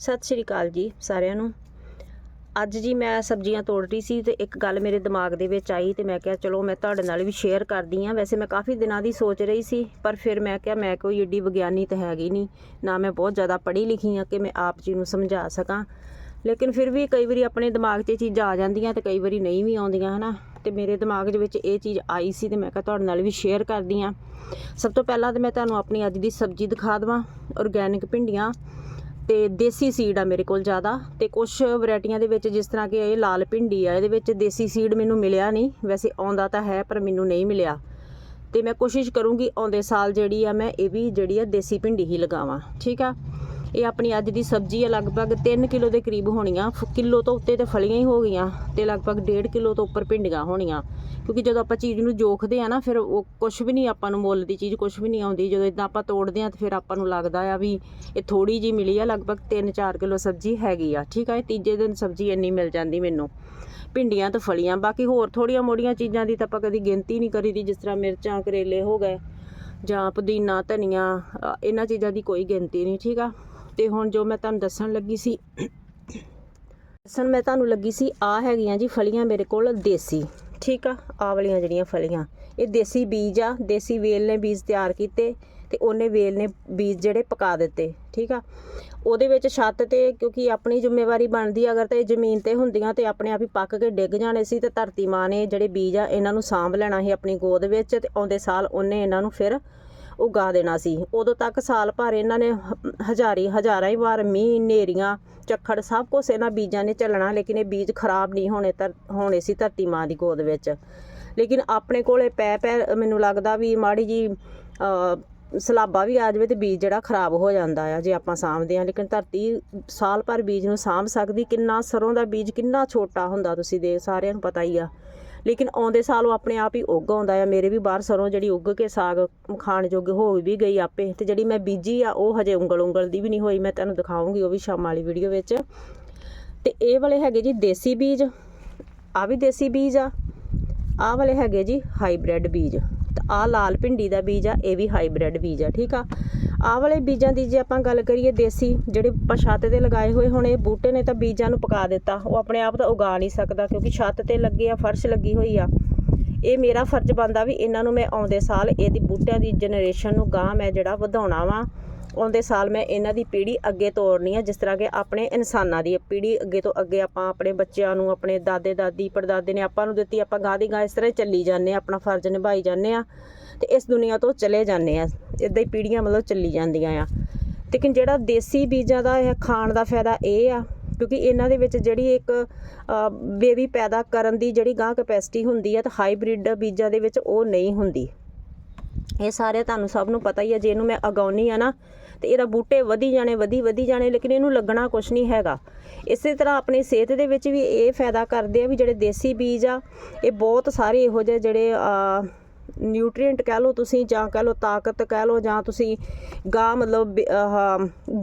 ਸਤਿ ਸ਼੍ਰੀ ਅਕਾਲ ਜੀ ਸਾਰਿਆਂ ਨੂੰ। ਅੱਜ ਜੀ ਮੈਂ ਸਬਜ਼ੀਆਂ ਤੋੜ ਰਹੀ ਸੀ ਤੇ ਇੱਕ ਗੱਲ ਮੇਰੇ ਦਿਮਾਗ ਦੇ ਵਿੱਚ ਆਈ ਤੇ ਮੈਂ ਕਿਹਾ ਚਲੋ ਮੈਂ ਤੁਹਾਡੇ ਨਾਲ ਵੀ ਸ਼ੇਅਰ ਕਰਦੀ ਹਾਂ। ਵੈਸੇ ਮੈਂ ਕਾਫੀ ਦਿਨਾਂ ਦੀ ਸੋਚ ਰਹੀ ਸੀ, ਪਰ ਫਿਰ ਮੈਂ ਕਿਹਾ ਮੈਂ ਕੋਈ ਏਡੀ ਵਿਗਿਆਨੀ ਤਾਂ ਹੈਗੀ ਨਹੀਂ, ਨਾ ਮੈਂ ਬਹੁਤ ਜ਼ਿਆਦਾ ਪੜ੍ਹੀ ਲਿਖੀ ਹਾਂ ਕਿ ਮੈਂ ਆਪ ਜੀ ਨੂੰ ਸਮਝਾ ਸਕਾਂ। ਲੇਕਿਨ ਫਿਰ ਵੀ ਕਈ ਵਾਰੀ ਆਪਣੇ ਦਿਮਾਗ 'ਚ ਇਹ ਚੀਜ਼ਾਂ ਆ ਜਾਂਦੀਆਂ ਤੇ ਕਈ ਵਾਰੀ ਨਹੀਂ ਵੀ ਆਉਂਦੀਆਂ, ਹਨਾ? ਤੇ ਮੇਰੇ ਦਿਮਾਗ ਦੇ ਵਿੱਚ ਇਹ ਚੀਜ਼ ਆਈ ਸੀ ਤੇ ਮੈਂ ਕਿਹਾ ਤੁਹਾਡੇ ਨਾਲ ਵੀ ਸ਼ੇਅਰ ਕਰਦੀ ਹਾਂ। ਸਭ ਤੋਂ ਪਹਿਲਾਂ ਤੇ ਮੈਂ ਤੁਹਾਨੂੰ ਆਪਣੀ ਅੱਜ ਦੀ ਸਬਜ਼ੀ ਦਿਖਾ ਦਵਾਂ ਆਰਗੈਨਿਕ ਭਿੰਡੀਆਂ। ਤੇ ਦੇਸੀ ਸੀਡ ਆ ਮੇਰੇ ਕੋਲ ਜ਼ਿਆਦਾ ਤੇ ਕੁਝ ਵੈਰਾਈਟੀਆਂ ਦੇ ਵਿੱਚ ਜਿਸ ਤਰ੍ਹਾਂ ਕਿ ਇਹ ਲਾਲ ਭਿੰਡੀ ਆ, ਇਹਦੇ ਵਿੱਚ ਦੇਸੀ ਸੀਡ ਮੈਨੂੰ ਮਿਲਿਆ ਨਹੀਂ। ਵੈਸੇ ਆਉਂਦਾ ਤਾਂ ਹੈ, ਪਰ ਮੈਨੂੰ ਨਹੀਂ ਮਿਲਿਆ। ਤੇ ਮੈਂ ਕੋਸ਼ਿਸ਼ ਕਰੂੰਗੀ ਆਉਂਦੇ ਸਾਲ ਜਿਹੜੀ ਆ, ਮੈਂ ਇਹ ਵੀ ਜਿਹੜੀ ਆ ਦੇਸੀ ਭਿੰਡੀ ਹੀ ਲਗਾਵਾਂ, ਠੀਕ ਆ? ਇਹ ਆਪਣੀ ਅੱਜ ਦੀ ਸਬਜ਼ੀ ਆ, ਲਗਭਗ 3 ਕਿਲੋ ਦੇ ਕਰੀਬ ਹੋਣੀਆਂ। ਕਿਲੋ ਤੋਂ ਉੱਤੇ ਤੇ ਫਲੀਆਂ ਹੀ ਹੋ ਗਈਆਂ ਤੇ ਲਗਭਗ 1.5 ਕਿਲੋ ਤੋਂ ਉੱਪਰ ਭਿੰਡੀਆਂ ਹੋਣੀਆਂ। ਕਿਉਂਕਿ ਜਦੋਂ ਆਪਾਂ ਚੀਜ਼ ਨੂੰ ਜੋਖਦੇ ਆ ਨਾ, ਫਿਰ ਉਹ ਕੁਝ ਵੀ ਨਹੀਂ ਆਪਾਂ ਨੂੰ ਮੁੱਲ ਦੀ ਚੀਜ਼ ਕੁਝ ਵੀ ਨਹੀਂ ਆਉਂਦੀ। ਜਦੋਂ ਇਦਾਂ ਆਪਾਂ ਤੋੜਦੇ ਆ ਤਾਂ ਫਿਰ ਆਪਾਂ ਨੂੰ ਲੱਗਦਾ ਆ ਵੀ ਇਹ ਥੋੜੀ ਜੀ ਮਿਲੀ ਆ, ਲਗਭਗ 3-4 ਕਿਲੋ ਸਬਜ਼ੀ ਹੈਗੀ ਆ, ਠੀਕ ਆ? ਇਹ ਤੀਜੇ ਦਿਨ ਸਬਜ਼ੀ ਇੰਨੀ ਮਿਲ ਜਾਂਦੀ ਮੈਨੂੰ। ਭਿੰਡੀਆਂ ਤੇ ਫਲੀਆਂ, ਬਾਕੀ ਹੋਰ ਥੋੜੀਆਂ ਮੋੜੀਆਂ ਚੀਜ਼ਾਂ ਦੀ ਤਾਂ ਆਪਾਂ ਕਦੀ ਗਿਣਤੀ ਨਹੀਂ ਕਰੀਦੀ ਜਿਸ ਤਰ੍ਹਾਂ ਮਿਰਚਾਂ, ਕਰੇਲੇ ਹੋ ਗਏ, ਜਾਂ ਪੁਦੀਨਾ, ਧਨੀਆ ਇਹਨਾਂ ਚੀਜ਼ਾਂ ਦੀ ਕੋਈ ਗਿਣਤੀ ਨਹੀਂ, ਠੀਕ ਆ? ਤੇ ਹੁਣ ਜੋ ਮੈਂ ਤੁਹਾਨੂੰ ਦੱਸਣ ਲੱਗੀ ਸੀ, ਦੱਸਣ ਮੈਂ ਤੁਹਾਨੂੰ ਲੱਗੀ ਸੀ ਆ ਹੈਗੀਆਂ ਜੀ ਫਲੀਆਂ ਮੇਰੇ ਕੋਲ ਦੇਸੀ। ਠੀਕ ਆ ਆ ਵਾਲੀਆਂ ਜਿਹੜੀਆਂ ਫਲੀਆਂ। ਇਹ ਦੇਸੀ ਬੀਜ ਆ ਦੇਸੀ ਵੇਲ ਨੇ ਬੀਜ ਤਿਆਰ ਕੀਤੇ ਤੇ ਉਹਨੇ ਵੇਲ ਨੇ ਬੀਜ ਜਿਹੜੇ ਪਕਾ ਦਿੱਤੇ ਠੀਕ ਆ। ਉਹਦੇ ਵਿੱਚ ਛੱਤ ਤੇ ਕਿਉਂਕਿ ਆਪਣੀ ਜ਼ਿੰਮੇਵਾਰੀ ਬਣਦੀ ਆ, ਅਗਰ ਇਹ ਜ਼ਮੀਨ ਤੇ ਹੁੰਦੀਆਂ ਤੇ ਆਪਣੇ ਆਪ ਹੀ ਪੱਕ ਕੇ ਡਿੱਗ ਜਾਣੇ ਸੀ ਤੇ ਧਰਤੀ ਮਾਂ ਨੇ ਜਿਹੜੇ ਬੀਜ ਆ ਇਹਨਾਂ ਨੂੰ ਸਾਂਭ ਲੈਣਾ ਸੀ ਆਪਣੀ ਗੋਦ ਵਿੱਚ ਤੇ ਆਉਂਦੇ ਸਾਲ ਉਹਨੇ ਇਹਨਾਂ ਨੂੰ ਫਿਰ ਉਗਾ ਦੇਣਾ ਸੀ। ਉਦੋਂ ਤੱਕ ਸਾਲ ਭਰ ਇਹਨਾਂ ਨੇ ਹ- ਹਜ਼ਾਰੀ ਹਜ਼ਾਰਾਂ ਹੀ ਵਾਰ ਮੀਂਹ, ਹਨੇਰੀਆਂ, ਝੱਖੜ ਸਭ ਕੁਝ ਇਹਨਾਂ ਬੀਜਾਂ ਨੇ ਚੱਲਣਾ ਲੇਕਿਨ ਇਹ ਬੀਜ ਖਰਾਬ ਨਹੀਂ ਹੋਣੇ ਧਰ ਹੋਣੇ ਸੀ ਧਰਤੀ ਮਾਂ ਦੀ ਗੋਦ ਵਿੱਚ। ਲੇਕਿਨ ਆਪਣੇ ਕੋਲੇ ਪੈ ਪੈ ਮੈਨੂੰ ਲੱਗਦਾ ਵੀ ਮਾੜੀ ਜੀ ਸਲਾਬਾ ਵੀ ਆ ਜਾਵੇ ਤੇ ਬੀਜ ਜਿਹੜਾ ਖਰਾਬ ਹੋ ਜਾਂਦਾ ਆ ਜੇ ਆਪਾਂ ਸਾਂਭਦੇ ਆ ਲੇਕਿਨ ਧਰਤੀ ਸਾਲ ਭਰ ਬੀਜ ਨੂੰ ਸਾਂਭ ਸਕਦੀ, ਕਿੰਨਾ ਸਰੋਂ ਦਾ ਬੀਜ ਕਿੰਨਾ ਛੋਟਾ ਹੁੰਦਾ ਤੁਸੀਂ ਦੇ ਸਾਰਿਆਂ ਨੂੰ ਪਤਾ ਹੀ ਆ। ਲੇਕਿਨ ਆਉਂਦੇ ਸਾਲ ਉਹ ਆਪਣੇ ਆਪ ਹੀ ਉੱਗ ਆਉਂਦਾ ਆ। ਮੇਰੇ ਵੀ ਬਾਹਰ ਸਰੋਂ ਜਿਹੜੀ ਉੱਗ ਕੇ ਸਾਗ ਖਾਣ ਯੋਗ ਹੋ ਵੀ ਗਈ ਆਪੇ। ਤੇ ਜਿਹੜੀ ਮੈਂ ਬੀਜੀ ਆ, ਉਹ ਹਜੇ ਉਂਗਲ ਉਂਗਲ ਦੀ ਵੀ ਨਹੀਂ ਹੋਈ। ਮੈਂ ਤੁਹਾਨੂੰ ਦਿਖਾਉਂਗੀ ਉਹ ਵੀ ਸ਼ਾਮ ਵਾਲੀ ਵੀਡੀਓ ਵਿੱਚ। ਤੇ ਇਹ ਵਾਲੇ ਹੈਗੇ ਜੀ ਦੇਸੀ ਬੀਜ। ਆ ਵੀ ਦੇਸੀ ਬੀਜ ਆ। ਆਹ ਵਾਲੇ ਹੈਗੇ ਜੀ ਹਾਈਬ੍ਰਿਡ ਬੀਜ। ਤੇ ਆਹ ਲਾਲ ਭਿੰਡੀ ਦਾ ਬੀਜ ਆ, ਇਹ ਵੀ ਹਾਈਬ੍ਰਿਡ ਬੀਜ ਆ, ਠੀਕ ਆ? ਆਹ ਵਾਲੇ ਬੀਜਾਂ ਦੀ ਜੇ ਆਪਾਂ ਗੱਲ ਕਰੀਏ ਦੇਸੀ, ਜਿਹੜੇ ਆਪਾਂ ਛੱਤ ਤੇ ਲਗਾਏ ਹੋਏ ਹੁਣ ਇਹ ਬੂਟੇ ਨੇ ਤਾਂ ਬੀਜਾਂ ਨੂੰ ਪਕਾ ਦਿੱਤਾ। ਉਹ ਆਪਣੇ ਆਪ ਤਾਂ ਉਗਾ ਨਹੀਂ ਸਕਦਾ ਕਿਉਂਕਿ ਛੱਤ ਤੇ ਲੱਗੇ ਆ, ਫਰਸ਼ ਲੱਗੀ ਹੋਈ ਆ। ਇਹ ਮੇਰਾ ਫਰਜ਼ ਬਣਦਾ ਵੀ ਇਹਨਾਂ ਨੂੰ ਮੈਂ ਆਉਂਦੇ ਸਾਲ ਇਹਦੀ ਬੂਟਿਆਂ ਦੀ ਜਨਰੇਸ਼ਨ ਨੂੰ ਗਾਂ ਮੈਂ ਜਿਹੜਾ ਵਧਾਉਣਾ ਵਾ, ਆਉਂਦੇ ਸਾਲ ਮੈਂ ਇਹਨਾਂ ਦੀ ਪੀੜ੍ਹੀ ਅੱਗੇ ਤੋਰਨੀ ਆ, ਜਿਸ ਤਰ੍ਹਾਂ ਕਿ ਆਪਣੇ ਇਨਸਾਨਾਂ ਦੀ ਪੀੜ੍ਹੀ ਅੱਗੇ ਤੋਂ ਅੱਗੇ ਆਪਾਂ ਆਪਣੇ ਬੱਚਿਆਂ ਨੂੰ, ਆਪਣੇ ਦਾਦੇ ਦਾਦੀ ਪੜਦਾਦੇ ਨੇ ਆਪਾਂ ਨੂੰ ਦਿੱਤੀ, ਆਪਾਂ ਗਾਂ ਦੀ ਗਾਂ ਇਸ ਤਰ੍ਹਾਂ ਚੱਲੀ ਜਾਂਦੇ ਆ, ਆਪਣਾ ਫਰਜ਼ ਨਿਭਾਈ ਜਾਂਦੇ ਆ। ਤੇ ਇਸ ਦੁਨੀਆ ਤੋਂ ਚਲੇ ਜਾਂਦੇ ਆ। ਇਦਾਂ ਹੀ ਪੀੜ੍ਹੀਆਂ ਮਤਲਬ ਚੱਲੀ ਜਾਂਦੀਆਂ ਆ। ਲੇਕਿਨ ਜਿਹੜਾ ਦੇਸੀ ਬੀਜਾਂ ਦਾ ਇਹ ਖਾਣ ਦਾ ਫਾਇਦਾ ਇਹ ਆ, ਕਿਉਂਕਿ ਇਹਨਾਂ ਦੇ ਵਿੱਚ ਜਿਹੜੀ ਇੱਕ ਬੇਬੀ ਪੈਦਾ ਕਰਨ ਦੀ ਜਿਹੜੀ ਗਾਂ ਕੈਪੈਸਿਟੀ ਹੁੰਦੀ ਆ, ਤਾਂ ਹਾਈਬ੍ਰਿਡ ਬੀਜਾਂ ਦੇ ਵਿੱਚ ਉਹ ਨਹੀਂ ਹੁੰਦੀ। ਇਹ ਸਾਰੇ ਤੁਹਾਨੂੰ ਸਭ ਨੂੰ ਪਤਾ ਹੀ ਹੈ ਜੇ ਇਹਨੂੰ ਮੈਂ ਅਗਾਉਣੀ ਆ ਨਾ, ਤੇ ਇਹਦਾ ਬੂਟੇ ਵਧੀ ਜਾਣੇ, ਵਧੀ ਵਧੀ ਜਾਣੇ, ਲੇਕਿਨ ਇਹਨੂੰ ਲੱਗਣਾ ਕੁਝ ਨਹੀਂ ਹੈਗਾ। ਇਸੇ ਤਰ੍ਹਾਂ ਆਪਣੀ ਸਿਹਤ ਦੇ ਵਿੱਚ ਵੀ ਇਹ ਫਾਇਦਾ ਕਰਦੇ ਆ ਵੀ ਜਿਹੜੇ ਦੇਸੀ ਬੀਜ ਆ, ਇਹ ਬਹੁਤ ਸਾਰੇ ਇਹੋ ਜਿਹੇ ਜਿਹੜੇ ਨਿਊਟ੍ਰੀਐਂਟ ਕਹਿ ਲਓ ਤੁਸੀਂ ਜਾਂ ਕਹਿ ਲਓ ਤਾਕਤ ਕਹਿ ਲਓ ਜਾਂ ਤੁਸੀਂ ਗਾਂ ਮਤਲਬ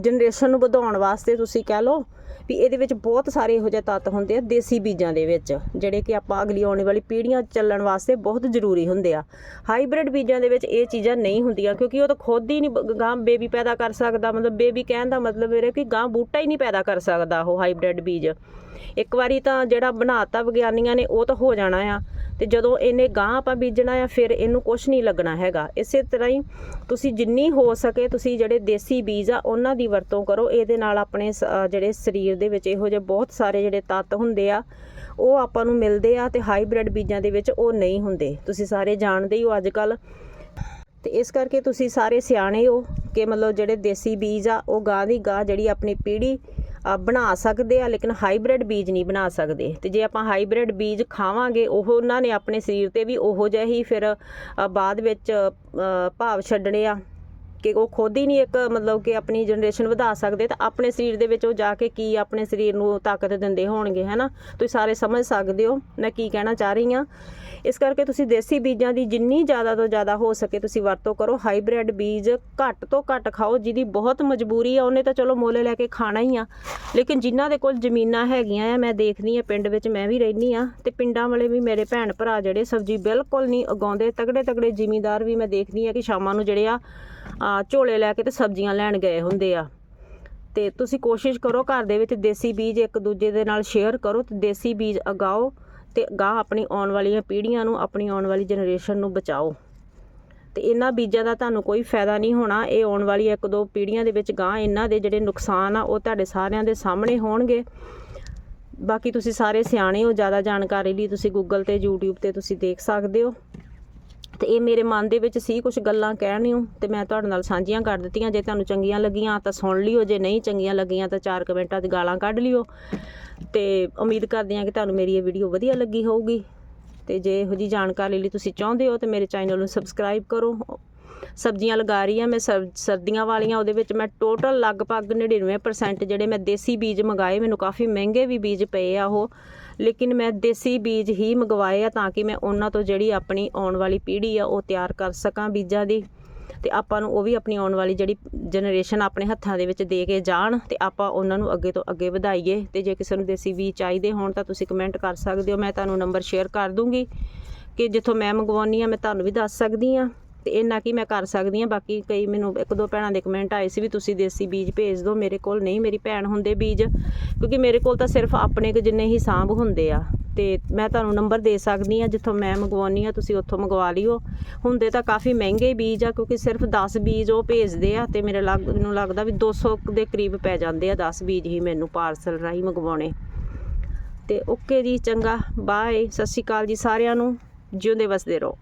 ਜਨਰੇਸ਼ਨ ਨੂੰ ਵਧਾਉਣ ਵਾਸਤੇ ਤੁਸੀਂ ਕਹਿ ਲਓ ਵੀ ਇਹਦੇ ਵਿੱਚ ਬਹੁਤ ਸਾਰੇ ਇਹੋ ਜਿਹੇ ਤੱਤ ਹੁੰਦੇ ਆ ਦੇਸੀ ਬੀਜਾਂ ਦੇ ਵਿੱਚ, ਜਿਹੜੇ ਕਿ ਆਪਾਂ ਅਗਲੀ ਆਉਣ ਵਾਲੀ ਪੀੜ੍ਹੀਆਂ ਚੱਲਣ ਵਾਸਤੇ ਬਹੁਤ ਜ਼ਰੂਰੀ ਹੁੰਦੇ ਆ। ਹਾਈਬ੍ਰਿਡ ਬੀਜਾਂ ਦੇ ਵਿੱਚ ਇਹ ਚੀਜ਼ਾਂ ਨਹੀਂ ਹੁੰਦੀਆਂ ਕਿਉਂਕਿ ਉਹ ਤਾਂ ਖੁਦ ਹੀ ਨਹੀਂ ਗਾਂ ਬੇਬੀ ਪੈਦਾ ਕਰ ਸਕਦਾ, ਮਤਲਬ ਬੇਬੀ ਕਹਿਣ ਦਾ ਮਤਲਬ ਇਹ ਹੈ ਕਿ ਗਾਂ ਬੂਟਾ ਹੀ ਨਹੀਂ ਪੈਦਾ ਕਰ ਸਕਦਾ ਉਹ ਹਾਈਬ੍ਰਿਡ ਬੀਜ। ਇੱਕ ਵਾਰੀ ਤਾਂ ਜਿਹੜਾ ਬਣਾਤਾ ਵਿਗਿਆਨੀਆਂ ਨੇ ਉਹ ਤਾਂ ਹੋ ਜਾਣਾ ਆ ਤੇ ਜਦੋਂ ਇਹਨੇ ਗਾਂ ਆਪਾਂ ਬੀਜਣਾ ਆ, ਫਿਰ ਇਹਨੂੰ ਕੁਝ ਨਹੀਂ ਲੱਗਣਾ ਹੈਗਾ। ਇਸੇ ਤਰ੍ਹਾਂ ਹੀ ਤੁਸੀਂ ਜਿੰਨੀ ਹੋ ਸਕੇ ਤੁਸੀਂ ਜਿਹੜੇ ਦੇਸੀ ਬੀਜ ਆ, ਉਹਨਾਂ ਦੀ ਵਰਤੋਂ ਕਰੋ, ਇਹਦੇ ਨਾਲ ਆਪਣੇ ਸ- ਜਿਹੜੇ ਸਰੀਰ ਦੇ ਵਿੱਚ ਇਹੋ ਜਿਹੇ ਬਹੁਤ ਸਾਰੇ ਜਿਹੜੇ ਤੱਤ ਹੁੰਦੇ ਆ, ਉਹ ਆਪਾਂ ਨੂੰ ਮਿਲਦੇ ਆ ਤੇ ਹਾਈਬ੍ਰਿਡ ਬੀਜਾਂ ਦੇ ਵਿੱਚ ਉਹ ਨਹੀਂ ਹੁੰਦੇ। ਤੁਸੀਂ ਸਾਰੇ ਜਾਣਦੇ ਹੀ ਹੋ ਅੱਜ ਕੱਲ ਤੇ ਇਸ ਕਰਕੇ ਤੁਸੀਂ ਸਾਰੇ ਸਿਆਣੇ ਹੋ ਕਿ ਮਤਲਬ ਜਿਹੜੇ ਦੇਸੀ ਬੀਜ ਆ, ਉਹ ਗਾਂ ਦੀ ਗਾਂ ਜਿਹੜੀ ਆਪਣੀ ਪੀੜ੍ਹੀ ਬਣਾ ਸਕਦੇ ਆ, ਲੇਕਿਨ ਹਾਈਬ੍ਰਿਡ ਬੀਜ ਨਹੀਂ ਬਣਾ ਸਕਦੇ। ਤੇ ਜੇ ਆਪਾਂ ਹਾਈਬ੍ਰਿਡ ਬੀਜ ਖਾਵਾਂਗੇ, ਉਹ ਉਹਨਾਂ ਨੇ ਆਪਣੇ ਸਰੀਰ ਤੇ ਵੀ ਉਹੋ ਜਿਹਾ ਹੀ ਫਿਰ ਬਾਅਦ ਵਿੱਚ ਭਾਵ ਛੱਡਣੇ ਆ। ਕਿ ਉਹ ਖੁਦ ਹੀ ਨਹੀਂ ਇੱਕ ਮਤਲਬ ਕਿ ਆਪਣੀ ਜਨਰੇਸ਼ਨ ਵਧਾ ਸਕਦੇ, ਤਾਂ ਆਪਣੇ ਸਰੀਰ ਦੇ ਵਿੱਚ ਉਹ ਜਾ ਕੇ ਕੀ ਆਪਣੇ ਸਰੀਰ ਨੂੰ ਤਾਕਤ ਦਿੰਦੇ ਹੋਣਗੇ, ਹੈਨਾ? ਤੁਸੀਂ ਸਾਰੇ ਸਮਝ ਸਕਦੇ ਹੋ ਮੈਂ ਕੀ ਕਹਿਣਾ ਚਾਹ ਰਹੀ ਹਾਂ। ਇਸ ਕਰਕੇ ਤੁਸੀਂ ਦੇਸੀ ਬੀਜਾਂ ਦੀ ਜਿੰਨੀ ਜ਼ਿਆਦਾ ਤੋਂ ਜ਼ਿਆਦਾ ਹੋ ਸਕੇ ਤੁਸੀਂ ਵਰਤੋਂ ਕਰੋ ਹਾਈਬ੍ਰਿਡ ਬੀਜ ਘੱਟ ਤੋਂ ਘੱਟ ਖਾਓ, ਜਿਹਦੀ ਬਹੁਤ ਮਜਬੂਰੀ ਆ, ਉਹਨੇ ਤਾਂ ਚਲੋ ਮੁੱਲ ਲੈ ਕੇ ਖਾਣਾ ਹੀ ਆ। ਲੇਕਿਨ ਜਿਨ੍ਹਾਂ ਦੇ ਕੋਲ ਜ਼ਮੀਨਾਂ ਹੈਗੀਆਂ ਆ, ਮੈਂ ਦੇਖਦੀ ਆ ਪਿੰਡ ਵਿੱਚ ਮੈਂ ਵੀ ਰਹਿੰਦੀ ਆ ਤੇ ਪਿੰਡਾਂ ਵਾਲੇ ਵੀ ਮੇਰੇ ਭੈਣ ਭਰਾ ਜਿਹੜੇ ਸਬਜ਼ੀ ਬਿਲਕੁਲ ਨਹੀਂ ਉਗਾਉਂਦੇ, ਤਗੜੇ ਤਗੜੇ ਜ਼ਿਮੀਂਦਾਰ ਵੀ ਮੈਂ ਦੇਖਦੀ ਆ ਕਿ ਸ਼ਾਮਾਂ ਨੂੰ ਜਿਹੜੇ ਆ ਆ, ਝੋਲੇ ਲੈ ਕੇ ਤੇ ਸਬਜ਼ੀਆਂ ਲੈਣ ਗਏ ਹੁੰਦੇ ਆ। ਤੇ ਤੁਸੀਂ ਕੋਸ਼ਿਸ਼ ਕਰੋ ਘਰ ਦੇ ਵਿੱਚ ਦੇਸੀ ਬੀਜ ਇੱਕ ਦੂਜੇ ਦੇ ਨਾਲ ਸ਼ੇਅਰ ਕਰੋ ਤੇ ਦੇਸੀ ਬੀਜ ਉਗਾਓ ਤੇ ਗਾਹ ਆਪਣੀ ਆਉਣ ਵਾਲੀਆਂ ਪੀੜ੍ਹੀਆਂ ਨੂੰ, ਆਪਣੀ ਆਉਣ ਵਾਲੀ ਜਨਰੇਸ਼ਨ ਨੂੰ ਬਚਾਓ। ਤੇ ਇਹਨਾਂ ਬੀਜਾਂ ਦਾ ਤੁਹਾਨੂੰ ਕੋਈ ਫਾਇਦਾ ਨਹੀਂ ਹੋਣਾ, ਇਹ ਆਉਣ ਵਾਲੀ ਇੱਕ ਦੋ ਪੀੜ੍ਹੀਆਂ ਦੇ ਵਿੱਚ ਗਾਂ ਇਹਨਾਂ ਦੇ ਜਿਹੜੇ ਨੁਕਸਾਨ ਆ, ਉਹ ਤੁਹਾਡੇ ਸਾਰਿਆਂ ਦੇ ਸਾਹਮਣੇ ਹੋਣਗੇ। ਬਾਕੀ ਤੁਸੀਂ ਸਾਰੇ ਸਿਆਣੇ ਹੋ, ਜ਼ਿਆਦਾ ਜਾਣਕਾਰੀ ਲਈ ਤੁਸੀਂ ਗੂਗਲ ਤੇ YouTube ਤੇ ਤੁਸੀਂ ਦੇਖ ਸਕਦੇ ਹੋ। ਤੇ ਇਹ ਮੇਰੇ ਮਨ ਦੇ ਵਿੱਚ ਸੀ ਕੁਝ ਗੱਲਾਂ ਕਹਿਣੀਆਂ ਤੇ ਮੈਂ ਤੁਹਾਡੇ ਨਾਲ ਸਾਂਝੀਆਂ ਕਰ ਦਿੱਤੀਆਂ। ਜੇ ਤੁਹਾਨੂੰ ਚੰਗੀਆਂ ਲੱਗੀਆਂ ਤਾਂ ਸੁਣ ਲਿਓ, ਜੇ ਨਹੀਂ ਚੰਗੀਆਂ ਲੱਗੀਆਂ ਤਾਂ ਚਾਰ ਕਮੈਂਟਾਂ 'ਚ ਗਾਲਾਂ ਕੱਢ ਲਿਓ। ਤੇ ਉਮੀਦ ਕਰਦੇ ਹਾਂ ਕਿ ਤੁਹਾਨੂੰ ਮੇਰੀ ਇਹ ਵੀਡੀਓ ਵਧੀਆ ਲੱਗੀ ਹੋਊਗੀ। ਤੇ ਜੇ ਇਹੋ ਜੀ ਜਾਣਕਾਰੀ ਲਈ ਤੁਸੀਂ ਚਾਹੁੰਦੇ ਹੋ ਤਾਂ ਮੇਰੇ ਚੈਨਲ ਨੂੰ ਸਬਸਕ੍ਰਾਈਬ ਕਰੋ। ਸਬਜ਼ੀਆਂ ਲਗਾ ਰਹੀ ਹਾਂ, ਮੈਂ ਸਰਦੀਆਂ ਵਾਲੀਆਂ, ਉਹਦੇ ਵਿੱਚ ਮੈਂ ਟੋਟਲ ਲਗਭਗ 99% ਜਿਹੜੇ ਮੈਂ ਦੇਸੀ ਬੀਜ ਮੰਗਾਏ, ਮੈਨੂੰ ਕਾਫੀ ਮਹਿੰਗੇ ਵੀ ਬੀਜ ਪਏ ਆ ਉਹ, ਲੇਕਿਨ ਮੈਂ ਦੇਸੀ ਬੀਜ ਹੀ ਮੰਗਵਾਏ ਆ ਤਾਂ ਕਿ ਮੈਂ ਉਹਨਾਂ ਤੋਂ ਜਿਹੜੀ ਆਪਣੀ ਆਉਣ ਵਾਲੀ ਪੀੜ੍ਹੀ ਆ, ਉਹ ਤਿਆਰ ਕਰ ਸਕਾਂ ਬੀਜਾਂ ਦੀ, ਤੇ ਆਪਾਂ ਨੂੰ ਉਹ ਵੀ ਆਪਣੀ ਆਉਣ ਵਾਲੀ ਜਿਹੜੀ ਜਨਰੇਸ਼ਨ ਆਪਣੇ ਹੱਥਾਂ ਦੇ ਵਿੱਚ ਦੇ ਕੇ ਜਾਣ, ਤੇ ਆਪਾਂ ਉਹਨਾਂ ਨੂੰ ਅੱਗੇ ਤੋਂ ਅੱਗੇ ਵਧਾਈਏ, ਤੇ ਜੇ ਕਿਸੇ ਨੂੰ ਦੇਸੀ ਬੀਜ ਚਾਹੀਦੇ ਹੋਣ ਤਾਂ ਤੁਸੀਂ ਕਮੈਂਟ ਕਰ ਸਕਦੇ ਹੋ, ਮੈਂ ਤੁਹਾਨੂੰ ਨੰਬਰ ਸ਼ੇਅਰ ਕਰ ਦੂੰਗੀ, ਕਿ ਜਿੱਥੋਂ ਮੈਂ ਮੰਗਵਾਉਣੀ ਆ ਮੈਂ ਤੁਹਾਨੂੰ ਵੀ ਦੱਸ ਸਕਦੀ ਆ ਤੇ ਇੰਨਾ ਕੀ ਮੈਂ ਕਰ ਸਕਦੀ ਆ ਬਾਕੀ ਕਈ ਮੈਨੂੰ ਇੱਕ ਦੋ ਭੈਣਾਂ ਦੇ ਕਮੈਂਟ ਆਏ ਸੀ ਵੀ ਤੁਸੀਂ ਦੇਸੀ ਬੀਜ ਭੇਜ ਦਿਓ, ਮੇਰੇ ਕੋਲ ਨਹੀਂ, ਮੇਰੀ ਭੈਣ ਹੁੰਦੇ ਬੀਜ, ਕਿਉਂਕਿ ਮੇਰੇ ਕੋਲ ਤਾਂ ਸਿਰਫ ਆਪਣੇ ਕੁ ਜਿੰਨੇ ਹੀ ਸਾਂਭ ਹੁੰਦੇ ਆ। ਤੇ ਮੈਂ ਤੁਹਾਨੂੰ ਨੰਬਰ ਦੇ ਸਕਦੀ ਆ ਜਿੱਥੋਂ ਮੈਂ ਮੰਗਵਾਉਣੀ ਆ, ਤੁਸੀਂ ਉੱਥੋਂ ਮੰਗਵਾ ਲਿਓ। ਹੁੰਦੇ ਤਾਂ ਕਾਫੀ ਮਹਿੰਗੇ ਬੀਜ ਆ, ਕਿਉਂਕਿ ਸਿਰਫ 10 ਬੀਜ ਉਹ ਭੇਜਦੇ ਆ, ਤੇ ਮੇਰੇ ਲੱਗ, ਮੈਨੂੰ ਲੱਗਦਾ ਵੀ 200 ਦੇ ਕਰੀਬ ਪੈ ਜਾਂਦੇ ਆ 10 ਬੀਜ ਹੀ ਮੈਨੂੰ ਪਾਰਸਲ ਰਾਹੀਂ ਮੰਗਵਾਉਣੇ। ਤੇ ਓਕੇ ਜੀ, ਚੰਗਾ ਬਾਏ ਸਤਿ ਸ਼੍ਰੀ ਅਕਾਲ ਜੀ ਸਾਰਿਆਂ ਨੂੰ, ਜਿਉਂਦੇ ਵਸਦੇ ਰਹੋ।